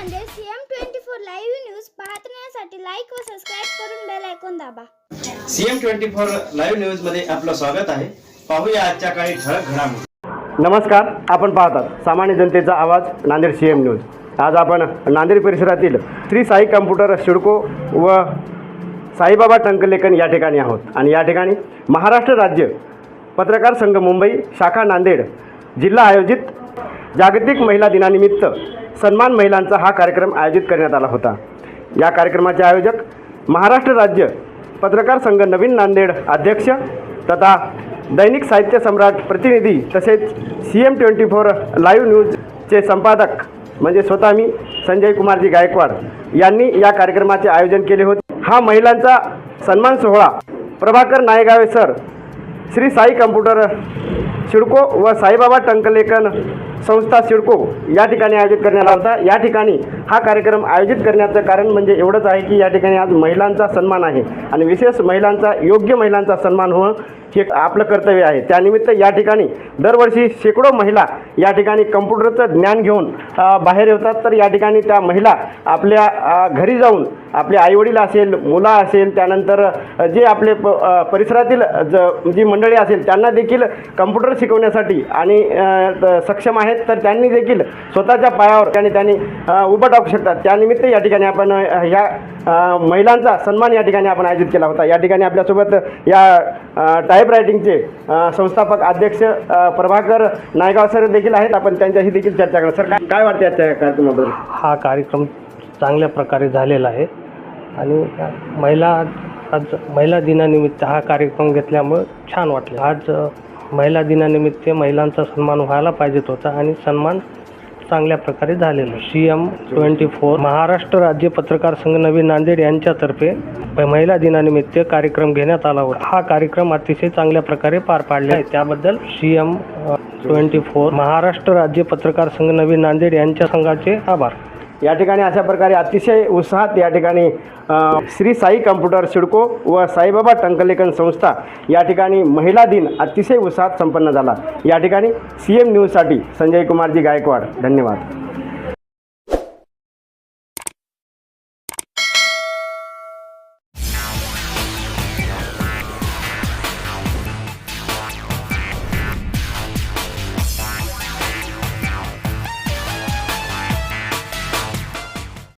CM twenty four live news पाहण्यासाठी like व subscribe करून बेल ऐकून दाबा. सीएम ट्वेंटी फोर लाईव्ह न्यूजमध्ये आपलं स्वागत आहे. पाहूया आजच्या काही ठळक घडामोडी. नमस्कार आपण पाहतात सामान्य जनतेचा आवाज नांदेड सी एम न्यूज. आज आपण नांदेड परिसरातील श्री साई कम्प्युटर सिडको व साईबाबा टंकलेखन या ठिकाणी आहोत. आणि या ठिकाणी महाराष्ट्र राज्य पत्रकार संघ मुंबई शाखा नांदेड जिल्हा आयोजित जागतिक महिला दिनानिमित्त सन्मान महिलांचा हा कार्यक्रम आयोजित करण्यात आला होता. या कार्यक्रमाचे आयोजक महाराष्ट्र राज्य पत्रकार संघ नवीन नांदेड अध्यक्ष तथा दैनिक साहित्य सम्राट प्रतिनिधी तसेच C M twenty four live न्यूजचे संपादक म्हणजे स्वतः मी संजय कुमारजी गायकवाड यांनी या कार्यक्रमाचे आयोजन केले होते. हा महिलांचा सन्मान सोहळा प्रभाकर नायगावे सर श्री साई कम्प्युटर सिडको व साईबाबा टंकलेखन संस्था सिडको या ठिकाणी आयोजित करण्यात आला होता. या ठिकाणी हा कार्यक्रम आयोजित करण्याचं कारण म्हणजे एवढंच आहे की या ठिकाणी आज महिलांचा सन्मान आहे आणि विशेष महिलांचा योग्य महिलांचा सन्मान होणं हे आपलं कर्तव्य आहे. त्यानिमित्त या ठिकाणी दरवर्षी शेकडो महिला या ठिकाणी कम्प्युटरचं ज्ञान घेऊन बाहेर येतात. तर या ठिकाणी त्या महिला आपल्या घरी जाऊन आपले आईवडील असेल मुलं असेल त्यानंतर जे आपले प परिसरातील ज जी मंडळी असेल त्यांना देखील कम्प्युटर शिकवण्यासाठी आणि सक्षम आहेत तर त्यांनी देखील स्वतःच्या पायावर आणि त्यांनी उभं टाकू शकतात. त्यानिमित्त या ठिकाणी आपण ह्या महिलांचा सन्मान या ठिकाणी आपण आयोजित केला होता. या ठिकाणी आपल्यासोबत या टाईप रायटिंगचे संस्थापक अध्यक्ष प्रभाकर नायगाव सर देखील आहेत. आपण त्यांच्याशी देखील चर्चा करणार. सर काय काय वाटते आजच्या कार्यक्रमाबद्दल? हा कार्यक्रम चांगल्या प्रकारे झालेला आहे. आणि महिला आज महिला दिनानिमित्त हा कार्यक्रम घेतल्यामुळं छान वाटलं. आज महिला दिनानिमित्त महिलांचा सन्मान व्हायला पाहिजेत होता आणि सन्मान चांगल्या प्रकारे झालेला C M twenty four Maharashtra राज्य पत्रकार संघ नवीन नांदेड यांच्यातर्फे महिला दिनानिमित्त कार्यक्रम घेण्यात आला होता. हा कार्यक्रम अतिशय चांगल्या प्रकारे पार पाडला आहे. त्याबद्दल C M twenty four Maharashtra राज्य पत्रकार संघ नवीन नांदेड यांच्या संघाचे आभार. या ठिकाणी अशा प्रकारे अतिशय उत्साहात या ठिकाणी श्री साई कम्प्युटर सिडको व साईबाबा टंकलेखन संस्था या ठिकाणी महिला दिन अतिशय उत्साहात संपन्न झाला. या ठिकाणी सी एम न्यूजसाठी संजय कुमारजी गायकवाड. धन्यवाद.